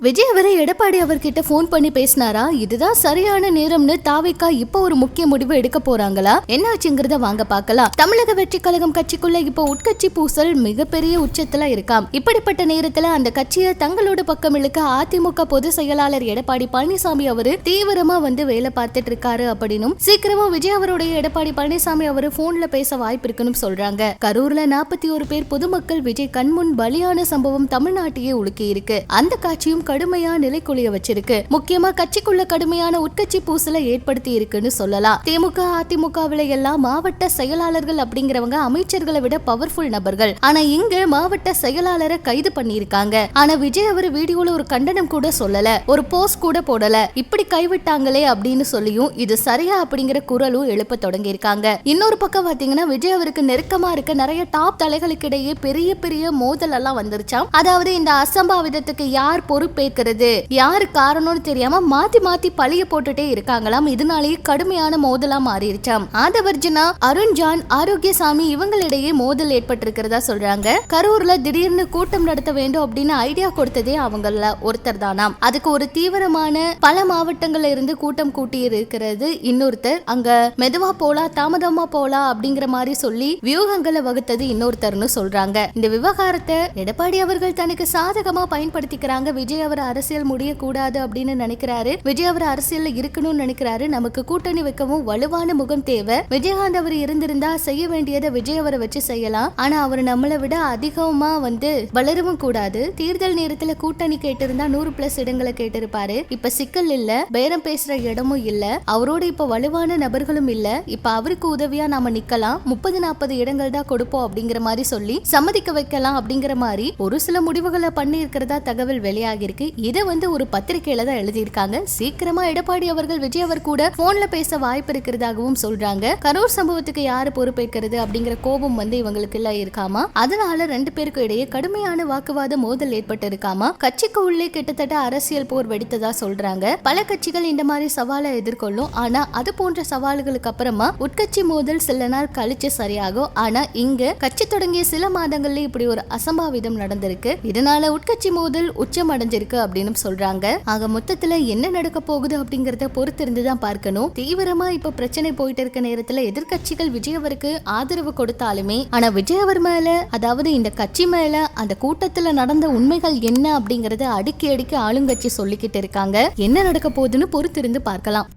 விஜய் அவரை எடப்பாடி அவர்கிட்ட ஃபோன் பண்ணி பேசினாரா? இதுதான் சரியான நேரம்னு தாவிக்கா இப்போ ஒரு முக்கிய முடிவு எடுக்க போறாங்களா? என்னாச்சுங்கிறத வாங்க பார்க்கலாம். தமிழக வெற்றி கழகம் கட்சிக்குள்ள இப்போ உட்கட்சி பூசல் மிகப்பெரிய உச்சத்துல இருக்காம். இப்படிப்பட்ட நேரத்துல அந்த கட்சியை தங்களோட பக்கம் இழுக்க அதிமுக பொதுச் செயலாளர் எடப்பாடி பழனிசாமி அவரு தீவிரமா வந்து வேலை பார்த்துட்டு இருக்காரு அப்படின்னும் சீக்கிரமா விஜய் அவருடைய எடப்பாடி பழனிசாமி அவரு போன்ல பேச வாய்ப்பு இருக்குன்னு சொல்றாங்க. கரூர்ல நாற்பத்தி ஒரு பேர் பொதுமக்கள் விஜய் கண்முன் பலியான சம்பவம் தமிழ்நாட்டையே உலுக்கி இருக்கு அந்த காட்சியும் கடுமையா நிலைக்குலிய வச்சிருக்கு. முக்கியமா கட்சிக்குள்ள கடுமையான உட்கட்சி பூசலை ஏற்படுத்தி இருக்குன்னு சொல்லலாம். திமுக அதிமுகவில எல்லாம் மாவட்ட செயலாளர்கள் அப்படிங்கிறவங்க அமைச்சர்களை விட பவர்ஃபுல் நபர்கள். ஆனா இங்க மாவட்ட செயலாளரை கைது பண்ணியிருக்காங்க. ஆனா விஜய் அவர் வீடியோல ஒரு கண்டனம் கூட சொல்லல. ஒரு போஸ்ட் கூட போடல. இப்படி கைவிட்டாங்களே அப்படின்னு சொல்லியும் இது சரியா அப்படிங்கிற குரலும் எழுப்ப தொடங்கி இருக்காங்க இன்னொரு பக்கம் பாத்தீங்கன்னா விஜய் அவருக்கு நெருக்கமா இருக்க நிறைய டாப் தலைகளுக்கு இடையே பெரிய பெரிய மோதல் எல்லாம் வந்துருச்சாம். அதாவது இந்த அசம்பாவிதத்துக்கு யார் பொறுப்பு பொறுப்பேற்கிறது யாரு காரணம்னு தெரியாம மாத்தி மாத்தி பழிய போட்டுட்டே இருக்காங்களாம். இதனாலேயே கடுமையான மோதலா மாறிடுச்சாம் ஆதவர்ஜனா அருண் ஜான் ஆரோக்கியசாமி இவங்களிடையே மோதல் ஏற்பட்டிருக்கிறதா சொல்றாங்க. கரூர்ல திடீர்னு கூட்டம் நடத்த வேண்டும் அப்படின்னு ஐடியா கொடுத்ததே அவங்கள ஒருத்தர் தானாம் அதுக்கு ஒரு தீவிரமான பல மாவட்டங்கள்ல இருந்து கூட்டம் கூட்டி இருக்கிறது இன்னொருத்தர். அங்க மெதுவா போலாம் தாமதமா போலாம் அப்படிங்கிற மாதிரி சொல்லி வியூகங்களை வகுத்தது இன்னொருத்தர்னு சொல்றாங்க. இந்த விவகாரத்தை எடப்பாடி அவர்கள் தனக்கு சாதகமா பயன்படுத்திக்கிறாங்க விஜய் அவர் அரசியல் முடியக்கூடாது அப்படின்னு நினைக்கிறாரு. விஜய் அவர் அரசியல்ல இருக்கணும்னு நினைக்கிறாரு. நமக்கு கூட்டணி வைக்கவும் வலுவான முகம் தேவை. விஜயகாந்த் அவர் இருந்திருந்தா செய்ய வேண்டியதை விஜய் அவரை வச்சு செய்யலாம். ஆனா அவர் நம்மளை விட அதிகமா வந்து வளரவும் கூடாது. தேர்தல் நேரத்துல கூட்டணி கேட்டிருந்தா நூறு பிளஸ் இடங்களை கேட்டிருப்பாரு. இப்ப சிக்கல் இல்ல. பேரம் பேசுற இடமும் இல்ல. அவரோட இப்ப வலுவான நபர்களும் இல்ல. இப்ப அவருக்கு உதவியா நாம நிக்கலாம். முப்பது நாற்பது இடங்கள் தான் கொடுப்போம் அப்படிங்கிற மாதிரி சொல்லி சம்மதிக்க வைக்கலாம் அப்படிங்கிற மாதிரி ஒரு சில முடிவுகளை பண்ணி இருக்கிறதா தகவல் வெளியாகிருக்கு இதை வந்து ஒரு பத்திரிகையில தான் எழுதியிருக்காங்க. சீக்கிரமா எடப்பாடி அவர்கள் விஜய் அவர் கூட போன்ல பேச வாய்ப்பு இருக்கிறதாகவும் சொல்றாங்க. கரூர் சம்பவத்துக்கு யாரு பொறுப்பேற்கிறது அப்படிங்கிற கோபம் வந்து இவங்களுக்கு எல்லாம் இருக்காமா? அதனால ரெண்டு பேருக்கும் இடையே கடுமையான வாக்குவாத மோதல் ஏற்பட்டு இருக்காமா கட்சிக்கு உள்ளே கிட்டத்தட்ட அரசியல் போர் வெடித்ததா சொல்றாங்க. பல கட்சிகள் இந்த மாதிரி சவாலை எதிர்கொள்ளும். ஆனா அது போன்ற சவால்களுக்கு அப்புறமா உட்கட்சி மோதல் சில நாள் கழிச்சு சரியாகும். ஆனா இங்க கட்சி தொடங்கிய சில மாதங்கள்ல இப்படி ஒரு அசம்பாவிதம் நடந்திருக்கு. இதனால உட்கட்சி மோதல் உச்சம் அடைஞ்சிருக்கு. அப்படின்னு சொல்றாங்க. ஆக மொத்தத்துல என்ன நடக்க போகுது அப்படிங்கறத பொறுத்திருந்து தான் பார்க்கணும். தீவிரமா இப்ப பிரச்சனை போயிட்டு இருக்க நேரத்துல எதிர்கட்சிகள் விஜய் அவருக்கு ஆதரவு கொடுத்தாலுமே ஆனா விஜய் அவர் மேல அதாவது இந்த கட்சி மேல அந்த கூட்டத்துல நடந்த உண்மைகள் என்ன அப்படிங்கறத அடுக்கி அடுக்கி ஆளுங்கட்சி சொல்லிக்கிட்டு இருக்காங்க. என்ன நடக்க போகுதுன்னு பொறுத்திருந்து பார்க்கலாம்.